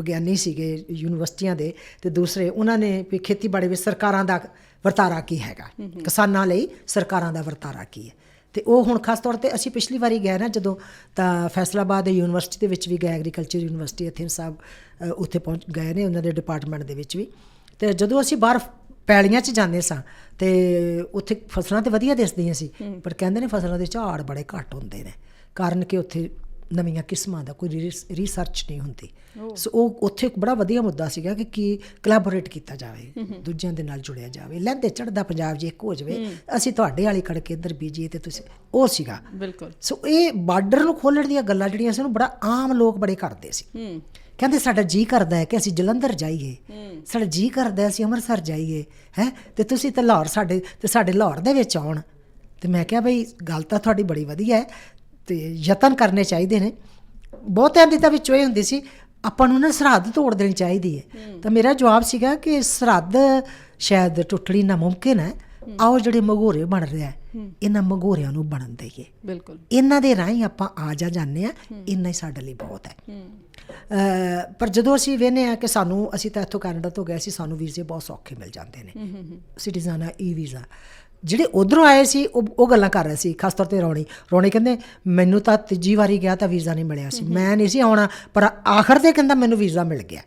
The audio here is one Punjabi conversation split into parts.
ਵਿਗਿਆਨੀ ਸੀਗੇ ਯੂਨੀਵਰਸਿਟੀਆਂ ਦੇ ਤੇ ਦੂਸਰੇ ਉਹਨਾਂ ਨੇ ਵੀ ਖੇਤੀਬਾੜੀ ਵਿੱਚ ਸਰਕਾਰਾਂ ਦਾ ਵਰਤਾਰਾ ਕੀ ਹੈਗਾ। ਕਿਸਾਨਾਂ ਲਈ ਸਰਕਾਰਾਂ ਦਾ ਵਰਤਾਰਾ ਕੀ ਹੈ। ਤੇ ਉਹ ਹੁਣ ਖਾਸ ਤੌਰ ਤੇ ਅਸੀਂ ਪਿਛਲੀ ਵਾਰੀ ਗਏ ਨਾ ਜਦੋਂ ਤਾਂ ਫੈਸਲਾਬਾਦ ਦੇ ਯੂਨੀਵਰਸਿਟੀ ਦੇ ਵਿੱਚ ਵੀ ਗਏ ਐਗਰੀਕਲਚਰ ਯੂਨੀਵਰਸਿਟੀ ਅਥਿਨ ਸਾਹਿਬ ਉੱਥੇ ਪਹੁੰਚ ਗਏ ਨੇ ਉਹਨਾਂ ਦੇ ਡਿਪਾਰਟਮੈਂਟ ਦੇ ਵਿੱਚ ਵੀ। ਤੇ ਜਦੋਂ ਅਸੀਂ ਬਾਹਰ ਪੈਲੀਆਂ 'ਚ ਜਾਂਦੇ ਸਾਂ ਤੇ ਉੱਥੇ ਫਸਲਾਂ ਤੇ ਵਧੀਆ ਦਿਸਦੀਆਂ ਸੀ ਪਰ ਕਹਿੰਦੇ ਨੇ ਫਸਲਾਂ ਦੇ ਝਾੜ ਬੜੇ ਘੱਟ ਹੁੰਦੇ ਨੇ। ਕਾਰਨ ਕਿ ਉੱਥੇ ਨਵੀਆਂ ਕਿਸਮਾਂ ਦਾ ਕੋਈ ਰਿਸਰਚ ਨਹੀਂ ਹੁੰਦੀ। ਸੋ ਉਹ ਉੱਥੇ ਇੱਕ ਬੜਾ ਵਧੀਆ ਮੁੱਦਾ ਸੀਗਾ ਕਿ ਕੀ ਕੋਲੈਬੋਰੇਟ ਕੀਤਾ ਜਾਵੇ ਦੂਜਿਆਂ ਦੇ ਨਾਲ ਜੁੜਿਆ ਜਾਵੇ। ਲਹਿੰਦੇ ਚੜਦਾ ਪੰਜਾਬ ਜੇ ਇੱਕ ਹੋ ਜਾਵੇ ਅਸੀਂ ਤੁਹਾਡੇ ਵਾਲੀ ਕੜਕ ਇੱਧਰ ਬੀਜੀਏ ਤੇ ਤੁਸੀਂ ਉਹ ਸੀਗਾ। ਬਿਲਕੁਲ। ਸੋ ਇਹ ਬਾਰਡਰ ਨੂੰ ਖੋਲਣ ਦੀਆਂ ਗੱਲਾਂ ਜਿਹੜੀਆਂ ਸੀ ਉਹਨੂੰ ਬੜਾ ਆਮ ਲੋਕ ਬੜੇ ਕਰਦੇ ਸੀ। ਕਹਿੰਦੇ ਸਾਡਾ ਜੀ ਕਰਦਾ ਹੈ ਕਿ ਅਸੀਂ ਜਲੰਧਰ ਜਾਈਏ ਸਾਡਾ ਜੀ ਕਰਦਾ ਹੈ ਅਸੀਂ ਅੰਮ੍ਰਿਤਸਰ ਜਾਈਏ ਹੈ? ਤੇ ਤੁਸੀਂ ਤਾਂ ਲਾਹੌਰ ਸਾਡੇ ਤੇ ਸਾਡੇ ਲਾਹੌਰ ਦੇ ਵਿੱਚ ਆਉਣ। ਤੇ ਮੈਂ ਕਿਹਾ ਬਈ ਗੱਲ ਤਾਂ ਤੁਹਾਡੀ ਬੜੀ ਵਧੀਆ ਹੈ ਤੇ ਯਤਨ ਕਰਨੇ ਚਾਹੀਦੇ ਨੇ। ਬਹੁਤਿਆਂ ਦੀ ਤਾਂ ਵਿੱਚੋਂ ਇਹ ਹੁੰਦੀ ਸੀ ਆਪਾਂ ਨੂੰ ਨਾ ਸਰਹੱਦ ਤੋੜ ਦੇਣੀ ਚਾਹੀਦੀ ਹੈ। ਤਾਂ ਮੇਰਾ ਜਵਾਬ ਸੀਗਾ ਕਿ ਸਰਹੱਦ ਸ਼ਾਇਦ ਟੁੱਟਣੀ ਨਾਮੁਮਕਿਨ ਹੈ। ਆਓ ਜਿਹੜੇ ਮਗੋਰੇ ਬਣ ਰਿਹਾ ਹੈ ਇਹਨਾਂ ਮਗੋਰਿਆਂ ਨੂੰ ਬਣਨ ਦਈਏ। ਬਿਲਕੁਲ। ਇਹਨਾਂ ਦੇ ਰਾਹੀਂ ਆਪਾਂ ਆ ਜਾ ਜਾਂਦੇ ਆ ਇੰਨਾ ਹੀ ਸਾਡੇ ਲਈ ਬਹੁਤ ਹੈ। ਪਰ ਜਦੋਂ ਅਸੀਂ ਵੇਖਨੇ ਆ ਕਿ ਸਾਨੂੰ ਅਸੀਂ ਤਾਂ ਇੱਥੋਂ ਕੈਨੇਡਾ ਤੋਂ ਗਏ ਸੀ ਸਾਨੂੰ ਵੀਜ਼ੇ ਬਹੁਤ ਸੌਖੇ ਮਿਲ ਜਾਂਦੇ ਨੇ। ਸਿਟੀਜ਼ਨ ਆ ਈ ਵੀਜ਼ਾ। ਜਿਹੜੇ ਉਧਰੋਂ ਆਏ ਸੀ ਉਹ ਉਹ ਗੱਲਾਂ ਕਰ ਰਹੇ ਸੀ ਖਾਸ ਤੌਰ ਤੇ ਰੌਣੀ। ਰੌਣੀ ਕਹਿੰਦੇ ਮੈਨੂੰ ਤਾਂ ਤੀਜੀ ਵਾਰੀ ਗਿਆ ਤਾਂ ਵੀਜ਼ਾ ਨਹੀਂ ਮਿਲਿਆ ਸੀ। ਮੈਂ ਨਹੀਂ ਸੀ ਆਉਣਾ ਪਰ ਆਖਰ ਤੇ ਕਹਿੰਦਾ ਮੈਨੂੰ ਵੀਜ਼ਾ ਮਿਲ ਗਿਆ।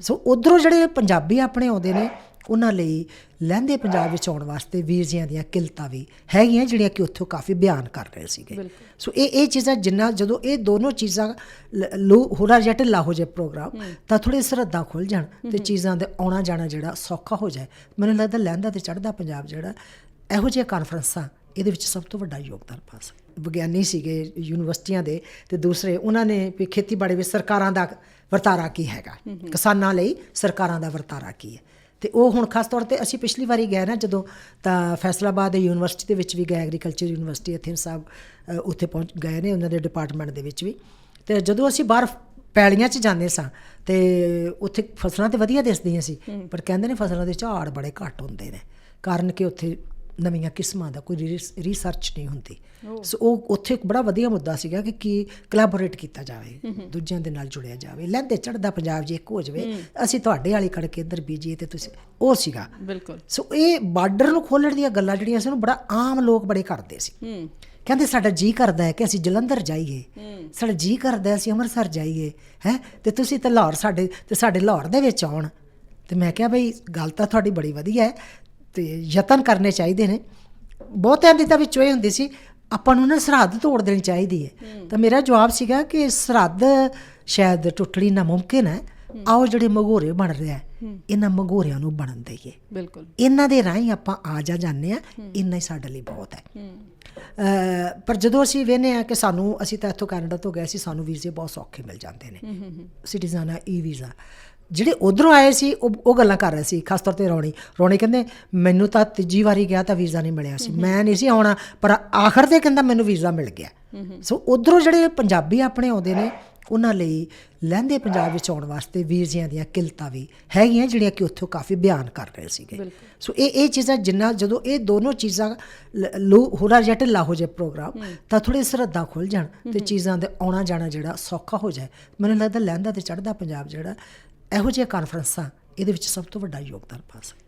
ਸੋ ਉਧਰੋਂ ਜਿਹੜੇ ਪੰਜਾਬੀ ਆਪਣੇ ਆਉਂਦੇ ਨੇ ਉਹਨਾਂ ਲਈ ਲਹਿੰਦੇ ਪੰਜਾਬ ਵਿੱਚ ਆਉਣ ਵਾਸਤੇ ਵੀਜ਼ਿਆਂ ਦੀਆਂ ਕਿਲਤਾਂ ਵੀ ਹੈਗੀਆਂ ਜਿਹੜੀਆਂ ਕਿ ਉੱਥੋਂ ਕਾਫੀ ਬਿਆਨ ਕਰ ਰਹੇ ਸੀਗੇ। ਸੋ ਇਹ ਇਹ ਚੀਜ਼ਾਂ ਜਿੰਨਾ ਜਦੋਂ ਇਹ ਦੋਨੋਂ ਚੀਜ਼ਾਂ ਲ- ਹੋਰਾ ਜੱਟ ਲਾਹੋ ਜੇ ਪ੍ਰੋਗਰਾਮ ਤਾਂ ਥੋੜੇ ਸਰਹੱਦਾਂ ਖੁੱਲ ਜਾਣ ਤੇ ਚੀਜ਼ਾਂ ਦੇ ਆਉਣਾ ਜਾਣਾ ਜਿਹੜਾ ਸੌਖਾ ਹੋ ਜਾਏ। ਮੈਨੂੰ ਲੱਗਦਾ ਲਹਿੰਦਾ ਤੇ ਚੜ੍ਹਦਾ ਪੰਜਾਬ ਜਿਹੜਾ ਇਹੋ ਜਿਹੀਆਂ ਕਾਨਫਰੰਸਾਂ ਇਹਦੇ ਵਿੱਚ ਸਭ ਤੋਂ ਵੱਡਾ ਯੋਗਦਾਨ ਪਾ ਸਕਦਾ ਵਿਗਿਆਨੀ ਸੀਗੇ ਯੂਨੀਵਰਸਿਟੀਆਂ ਦੇ ਤੇ ਦੂਸਰੇ ਉਹਨਾਂ ਨੇ ਵੀ ਖੇਤੀਬਾੜੀ ਵਿੱਚ ਸਰਕਾਰਾਂ ਦਾ ਵਰਤਾਰਾ ਕੀ ਹੈਗਾ। ਕਿਸਾਨਾਂ ਲਈ ਸਰਕਾਰਾਂ ਦਾ ਵਰਤਾਰਾ ਕੀ ਹੈ। ਤੇ ਉਹ ਹੁਣ ਖਾਸ ਤੌਰ ਤੇ ਅਸੀਂ ਪਿਛਲੀ ਵਾਰੀ ਗਏ ਨਾ ਜਦੋਂ ਤਾਂ ਫੈਸਲਾਬਾਦ ਦੇ ਯੂਨੀਵਰਸਿਟੀ ਦੇ ਵਿੱਚ ਵੀ ਗਏ ਐਗਰੀਕਲਚਰ ਯੂਨੀਵਰਸਿਟੀ ਅਥਿਨ ਸਾਹਿਬ ਉੱਥੇ ਪਹੁੰਚ ਗਏ ਨੇ ਉਹਨਾਂ ਦੇ ਡਿਪਾਰਟਮੈਂਟ ਦੇ ਵਿੱਚ ਵੀ। ਤੇ ਜਦੋਂ ਅਸੀਂ ਬਾਹਰ ਪੈਲੀਆਂ 'ਚ ਜਾਂਦੇ ਸਾਂ ਤੇ ਉੱਥੇ ਫਸਲਾਂ ਤੇ ਵਧੀਆ ਦਿਸਦੀਆਂ ਸੀ ਪਰ ਕਹਿੰਦੇ ਨੇ ਫਸਲਾਂ ਦੇ ਝਾੜ ਬੜੇ ਘੱਟ ਹੁੰਦੇ ਨੇ ਕਾਰਨ ਕਿ ਉੱਥੇ ਨਵੀਆਂ ਕਿਸਮਾਂ ਦਾ ਕੋਈ ਰਿਸਰਚ ਨਹੀਂ ਹੁੰਦੀ। ਸੋ ਉਹ ਉੱਥੇ ਇੱਕ ਬੜਾ ਵਧੀਆ ਮੁੱਦਾ ਸੀਗਾ ਕਿ ਕੀ ਕੋਲੈਬੋਰੇਟ ਕੀਤਾ ਜਾਵੇ ਦੂਜਿਆਂ ਦੇ ਨਾਲ ਜੁੜਿਆ ਜਾਵੇ। ਲਹਿੰਦੇ ਚੜਦਾ ਪੰਜਾਬ ਜੇ ਇੱਕ ਹੋ ਜਾਵੇ ਅਸੀਂ ਤੁਹਾਡੇ ਵਾਲੀ ਕੜਕ ਇੱਧਰ ਬੀਜੀਏ ਤੇ ਤੁਸੀਂ ਉਹ ਸੀਗਾ। ਬਿਲਕੁਲ। ਸੋ ਇਹ ਬਾਰਡਰ ਨੂੰ ਖੋਲਣ ਦੀਆਂ ਗੱਲਾਂ ਜਿਹੜੀਆਂ ਸੀ ਉਹਨੂੰ ਬੜਾ ਆਮ ਲੋਕ ਬੜੇ ਕਰਦੇ ਸੀ। ਕਹਿੰਦੇ ਸਾਡਾ ਜੀ ਕਰਦਾ ਹੈ ਕਿ ਅਸੀਂ ਜਲੰਧਰ ਜਾਈਏ। ਸਾਡਾ ਜੀ ਕਰਦਾ ਹੈ ਅਸੀਂ ਅੰਮ੍ਰਿਤਸਰ ਜਾਈਏ ਹੈ? ਤੇ ਤੁਸੀਂ ਤਾਂ ਲਾਹੌਰ ਸਾਡੇ ਤੇ ਸਾਡੇ ਲਾਹੌਰ ਦੇ ਵਿੱਚ ਆਉਣ। ਤੇ ਮੈਂ ਕਿਹਾ ਬਈ ਗੱਲ ਤਾਂ ਤੁਹਾਡੀ ਬੜੀ ਵਧੀਆ ਹੈ ਤੇ ਯਤਨ ਕਰਨੇ ਚਾਹੀਦੇ ਨੇ। ਬਹੁਤਿਆਂ ਦੀ ਤਾਂ ਵਿੱਚੋਂ ਇਹ ਹੁੰਦੀ ਸੀ ਆਪਾਂ ਨੂੰ ਨਾ ਸਰਹੱਦ ਤੋੜ ਦੇਣੀ ਚਾਹੀਦੀ ਹੈ। ਤਾਂ ਮੇਰਾ ਜਵਾਬ ਸੀਗਾ ਕਿ ਸਰਹੱਦ ਸ਼ਾਇਦ ਟੁੱਟਣੀ ਨਾਮੁਮਕਿਨ ਹੈ। ਆਓ ਜਿਹੜੇ ਮਗੋਰੇ ਬਣ ਰਿਹਾ ਹੈ ਇਹਨਾਂ ਮਗੋਰਿਆਂ ਨੂੰ ਬਣਨ ਦਈਏ। ਬਿਲਕੁਲ। ਇਹਨਾਂ ਦੇ ਰਾਹੀਂ ਆਪਾਂ ਆ ਜਾ ਜਾਂਦੇ ਆ ਇੰਨਾ ਹੀ ਸਾਡੇ ਲਈ ਬਹੁਤ ਹੈ। ਪਰ ਜਦੋਂ ਅਸੀਂ ਵੇਖਨੇ ਆ ਕਿ ਸਾਨੂੰ ਅਸੀਂ ਤਾਂ ਇੱਥੋਂ ਕੈਨੇਡਾ ਤੋਂ ਗਏ ਸੀ ਸਾਨੂੰ ਵੀਜ਼ੇ ਬਹੁਤ ਸੌਖੇ ਮਿਲ ਜਾਂਦੇ ਨੇ। ਸਿਟੀਜ਼ਨ ਆ ਈ ਵੀਜ਼ਾ ਜਿਹੜੇ ਉਧਰੋਂ ਆਏ ਸੀ ਉਹ ਉਹ ਗੱਲਾਂ ਕਰ ਰਹੇ ਸੀ ਖਾਸ ਤੌਰ ਤੇ ਰੌਣੀ। ਰੌਣੀ ਕਹਿੰਦੇ ਮੈਨੂੰ ਤਾਂ ਤੀਜੀ ਵਾਰੀ ਗਿਆ ਤਾਂ ਵੀਜ਼ਾ ਨਹੀਂ ਮਿਲਿਆ ਸੀ। ਮੈਂ ਨਹੀਂ ਸੀ ਆਉਣਾ ਪਰ ਆਖਰ ਤੇ ਕਹਿੰਦਾ ਮੈਨੂੰ ਵੀਜ਼ਾ ਮਿਲ ਗਿਆ। ਸੋ ਉਧਰੋਂ ਜਿਹੜੇ ਪੰਜਾਬੀ ਆਪਣੇ ਆਉਂਦੇ ਨੇ ਉਹਨਾਂ ਲਈ ਲਹਿੰਦੇ ਪੰਜਾਬ ਵਿੱਚ ਆਉਣ ਵਾਸਤੇ ਵੀਜ਼ਿਆਂ ਦੀਆਂ ਕਿਲਤਾਂ ਵੀ ਹੈਗੀਆਂ ਜਿਹੜੀਆਂ ਕਿ ਉੱਥੋਂ ਕਾਫੀ ਬਿਆਨ ਕਰ ਰਹੇ ਸੀਗੇ। ਸੋ ਇਹ ਇਹ ਚੀਜ਼ਾਂ ਜਿੰਨਾ ਜਦੋਂ ਇਹ ਦੋਨੋਂ ਚੀਜ਼ਾਂ ਲ- ਹੋਰਾ ਜੱਟ ਲਾਹੋ ਜੇ ਪ੍ਰੋਗਰਾਮ ਤਾਂ ਥੋੜੇ ਸਰਹੱਦਾਂ ਖੁੱਲ ਜਾਣ ਤੇ ਚੀਜ਼ਾਂ ਦੇ ਆਉਣਾ ਜਾਣਾ ਜਿਹੜਾ ਸੌਖਾ ਹੋ ਜਾਏ। ਮੈਨੂੰ ਲੱਗਦਾ ਲਹਿੰਦਾ ਤੇ ਚੜ੍ਹਦਾ ਪੰਜਾਬ ਜਿਹੜਾ ਇਹੋ ਜਿਹੀਆਂ ਕਾਨਫਰੰਸਾਂ ਇਹਦੇ ਵਿੱਚ ਸਭ ਤੋਂ ਵੱਡਾ ਯੋਗਦਾਨ ਪਾ ਸਕਦਾ।